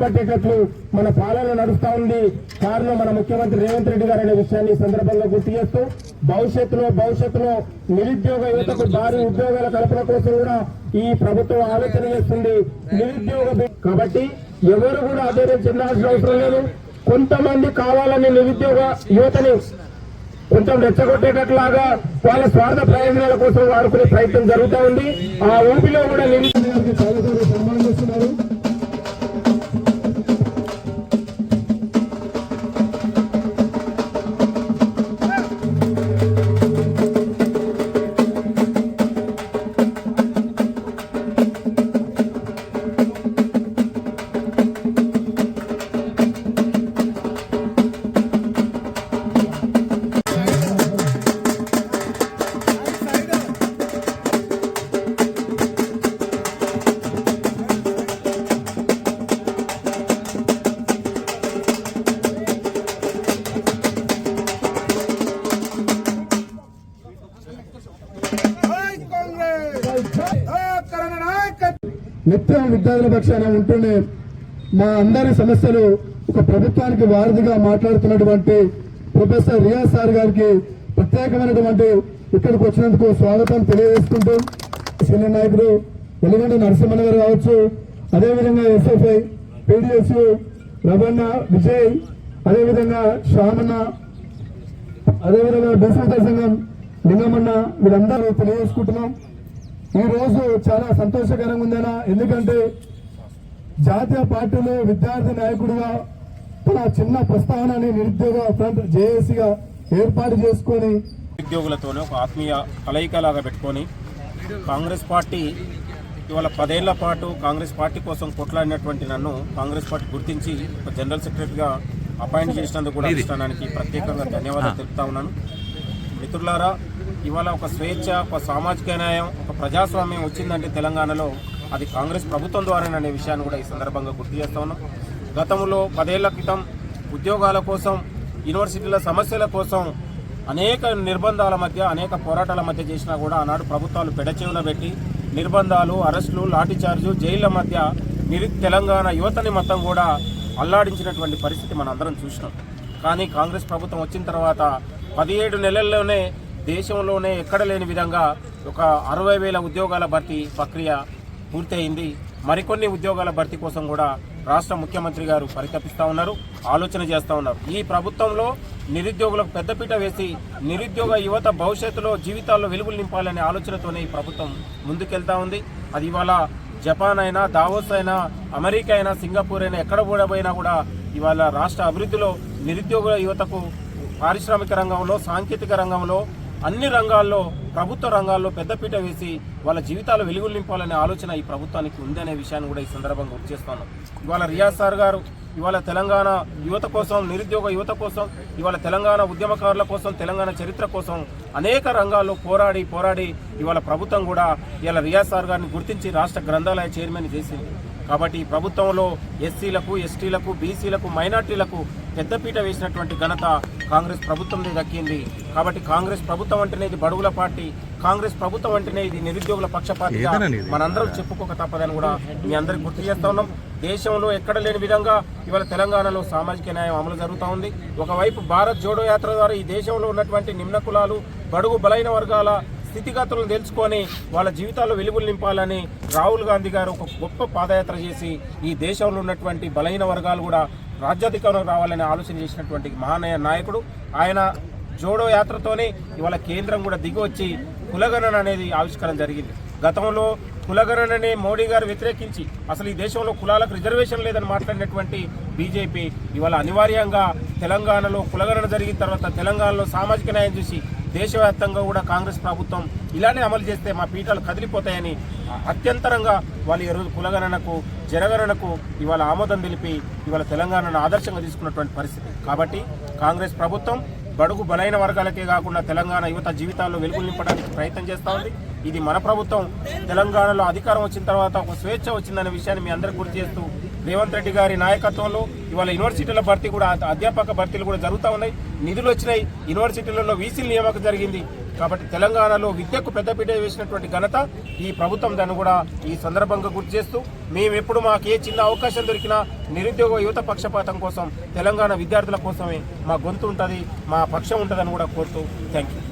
పట్టేటట్లు మన పాలన నడుస్తా ఉంది. కారణం మన ముఖ్యమంత్రి రేవంత్ రెడ్డి గారు అనే విషయాన్ని సందర్భంగా గుర్తు చేస్తూ భవిష్యత్తులో భవిష్యత్తులో నిరుద్యోగ యువతకు భారీ ఉద్యోగాల కల్పన కోసం కూడా ఈ ప్రభుత్వం ఆలోచన చేస్తుంది. నిరుద్యోగ కాబట్టి ఎవరు కూడా అధైర్యం చెందాల్సిన అవసరం లేదు. కొంతమంది కావాలని నిరుద్యోగ యువతని కొంచెం రెచ్చగొట్టేటట్లాగా వాళ్ళ స్వార్థ ప్రయోజనాల కోసం వాడుకునే ప్రయత్నం జరుగుతూ ఉంది. ఆ ఊపిలో కూడా నిరుద్యోగానికి సంబంధిస్తున్నారు. నిత్యం విద్యార్థుల పక్షాన ఉంటూనే మా అందరి సమస్యలు ఒక ప్రభుత్వానికి వారధిగా మాట్లాడుతున్నటువంటి ప్రొఫెసర్ రియా సార్ గారికి ప్రత్యేకమైనటువంటి ఇక్కడికి వచ్చినందుకు స్వాగతం తెలియజేసుకుంటూ సీనియర్ నాయకుడు వెలుగొండ నరసింహన్ గారు కావచ్చు అదేవిధంగా ఎస్ఎఫ్ఐ పీడిఎస్ రవణ విజయ్ అదేవిధంగా శ్యామన్న అదేవిధంగా బీసీ సంఘం లింగమన్న వీళ్ళందరూ తెలియజేసుకుంటున్నాం. ఈ రోజు చాలా సంతోషకరంగా ఉందనా ఎందుకంటే జాతీయ పార్టీలో విద్యార్థి నాయకుడిగా తన చిన్న ప్రస్తావనని నిరుద్యోగ ఫ్రంట్ జేఏసీగా ఏర్పాటు చేసుకొని ఉద్యోగులతోనే ఒక ఆత్మీయ కలయికలాగా పెట్టుకొని కాంగ్రెస్ పార్టీ ఇవాళ పదేళ్ళ పాటు కాంగ్రెస్ పార్టీ కోసం కొట్లాడినటువంటి నన్ను కాంగ్రెస్ పార్టీ గుర్తించి ఒక జనరల్ సెక్రటరీగా అపాయింట్ చేసినందుకు కూడా అధిష్టానానికి ప్రత్యేకంగా ధన్యవాదాలు తెలుపుతా ఉన్నాను. మిత్రులారా ఇవాళ ఒక స్వేచ్ఛ ఒక సామాజిక న్యాయం ఒక ప్రజాస్వామ్యం వచ్చిందంటే తెలంగాణలో అది కాంగ్రెస్ ప్రభుత్వం ద్వారానే విషయాన్ని కూడా ఈ సందర్భంగా గుర్తు చేస్తా ఉన్నాం. గతంలో పదేళ్ళ క్రితం ఉద్యోగాల కోసం యూనివర్సిటీల సమస్యల కోసం అనేక నిర్బంధాల మధ్య అనేక పోరాటాల మధ్య చేసినా కూడా ఆనాడు ప్రభుత్వాలు పెడచెవున పెట్టి నిర్బంధాలు అరెస్టులు లాఠీచార్జు జైళ్ళ మధ్య నిరు తెలంగాణ యువతని మొత్తం కూడా అల్లాడించినటువంటి పరిస్థితి మనందరం చూసినాం. కానీ కాంగ్రెస్ ప్రభుత్వం వచ్చిన తర్వాత పదిహేడు నెలల్లోనే దేశంలోనే ఎక్కడ లేని విధంగా ఒక అరవై వేల ఉద్యోగాల భర్తీ ప్రక్రియ పూర్తయింది. మరికొన్ని ఉద్యోగాల భర్తీ కోసం కూడా రాష్ట్ర ముఖ్యమంత్రి గారు పరితపిస్తూ ఉన్నారు ఆలోచన చేస్తూ ఉన్నారు. ఈ ప్రభుత్వంలో నిరుద్యోగులకు పెద్దపీట వేసి నిరుద్యోగ యువత భవిష్యత్తులో జీవితాల్లో వెలుగులు నింపాలనే ఆలోచనతోనే ఈ ప్రభుత్వం ముందుకెళ్తా ఉంది. అది ఇవాళ జపాన్ అయినా దావోస్ అయినా అమెరికా అయినా సింగపూర్ అయినా ఎక్కడ కూడా పోయినా కూడా ఇవాళ రాష్ట్ర అభివృద్ధిలో నిరుద్యోగ యువతకు పారిశ్రామిక రంగంలో సాంకేతిక రంగంలో అన్ని రంగాల్లో ప్రభుత్వ రంగాల్లో పెద్దపీట వేసి వాళ్ళ జీవితాలు వెలుగులు నింపాలనే ఆలోచన ఈ ప్రభుత్వానికి ఉందనే విషయాన్ని కూడా ఈ సందర్భంగా గుర్తు చేస్తాను. ఇవాళ రియాజ్ సార్ గారు ఇవాళ తెలంగాణ యువత కోసం నిరుద్యోగ యువత కోసం ఇవాళ తెలంగాణ ఉద్యమకారుల కోసం తెలంగాణ చరిత్ర కోసం అనేక రంగాల్లో పోరాడి పోరాడి ఇవాళ ప్రభుత్వం కూడా ఇవాళ రియాజ్ సార్ గారిని గుర్తించి రాష్ట్ర గ్రంథాలయ చైర్మన్ చేసింది. కాబట్టి ఈ ప్రభుత్వంలో ఎస్సీలకు ఎస్టీలకు బీసీలకు మైనార్టీలకు పెద్దపీట వేసినటువంటి ఘనత కాంగ్రెస్ ప్రభుత్వందే దక్కింది. కాబట్టి కాంగ్రెస్ ప్రభుత్వం అంటేనే ఇది బడుగుల పార్టీ కాంగ్రెస్ ప్రభుత్వం అంటేనే ఇది నిరుద్యోగుల పక్షపాతిగా మనందరం చెప్పుకోక తప్పదని కూడా మీ అందరికి గుర్తు చేస్తా ఉన్నాం. దేశంలో ఎక్కడ లేని విధంగా ఇవాళ తెలంగాణలో సామాజిక న్యాయం అమలు జరుగుతూ ఉంది. ఒకవైపు భారత్ జోడో యాత్ర ద్వారా ఈ దేశంలో ఉన్నటువంటి నిమ్న కులాలు బడుగు బలైన వర్గాల స్థితిగతులను తెలుసుకొని వాళ్ళ జీవితాల్లో వెలుగులు నింపాలని రాహుల్ గాంధీ గారు ఒక గొప్ప పాదయాత్ర చేసి ఈ దేశంలో ఉన్నటువంటి బలహీన వర్గాలు కూడా రాజ్యాధికారం రావాలని ఆలోచన చేసినటువంటి మహానయ నాయకుడు. ఆయన జోడో యాత్రతోనే ఇవాళ కేంద్రం కూడా దిగి వచ్చి కులగణన అనేది ఆవిష్కరణ జరిగింది. గతంలో కులగణనని మోడీ గారు వ్యతిరేకించి అసలు ఈ దేశంలో కులాలకు రిజర్వేషన్ లేదని మాట్లాడినటువంటి బీజేపీ ఇవాళ అనివార్యంగా తెలంగాణలో కులగణన జరిగిన తర్వాత తెలంగాణలో సామాజిక న్యాయం చూసి దేశవ్యాప్తంగా కూడా కాంగ్రెస్ ప్రభుత్వం ఇలానే అమలు చేస్తే మా పీఠాలు కదిలిపోతాయని అత్యంతరంగా వాళ్ళు ఈరోజు కులగణనకు జనగణనకు ఇవాళ ఆమోదం తెలిపి ఇవాళ తెలంగాణను ఆదర్శంగా తీసుకున్నటువంటి పరిస్థితి. కాబట్టి కాంగ్రెస్ ప్రభుత్వం బడుగు బలైన వర్గాలకే కాకుండా తెలంగాణ యువత జీవితాల్లో వెలుగులు నింపడానికి ప్రయత్నం చేస్తూ ఉంది. ఇది మన ప్రభుత్వం. తెలంగాణలో అధికారం వచ్చిన తర్వాత ఒక స్వేచ్ఛ వచ్చిందనే విషయాన్ని మీ అందరికి గుర్తు చేస్తూ రేవంత్ రెడ్డి గారి నాయకత్వంలో ఇవాళ యూనివర్సిటీల భర్తీ కూడా అధ్యాపక భర్తీలు కూడా జరుగుతూ ఉన్నాయి. నిధులు వచ్చినాయి. యూనివర్సిటీలలో వీసీల నియామకం జరిగింది. కాబట్టి తెలంగాణలో విద్యకు పెద్దపీట వేసినటువంటి ఘనత ఈ ప్రభుత్వం దాన్ని కూడా ఈ సందర్భంగా గుర్తు చేస్తూ మేము ఎప్పుడు మాకు ఏ చిన్న అవకాశం దొరికినా నిరుద్యోగ యువత పక్షపాతం కోసం తెలంగాణ విద్యార్థుల కోసమే మా గొంతు ఉంటుంది మా పక్షం ఉంటుందని కూడా కోరుతూ థ్యాంక్ యూ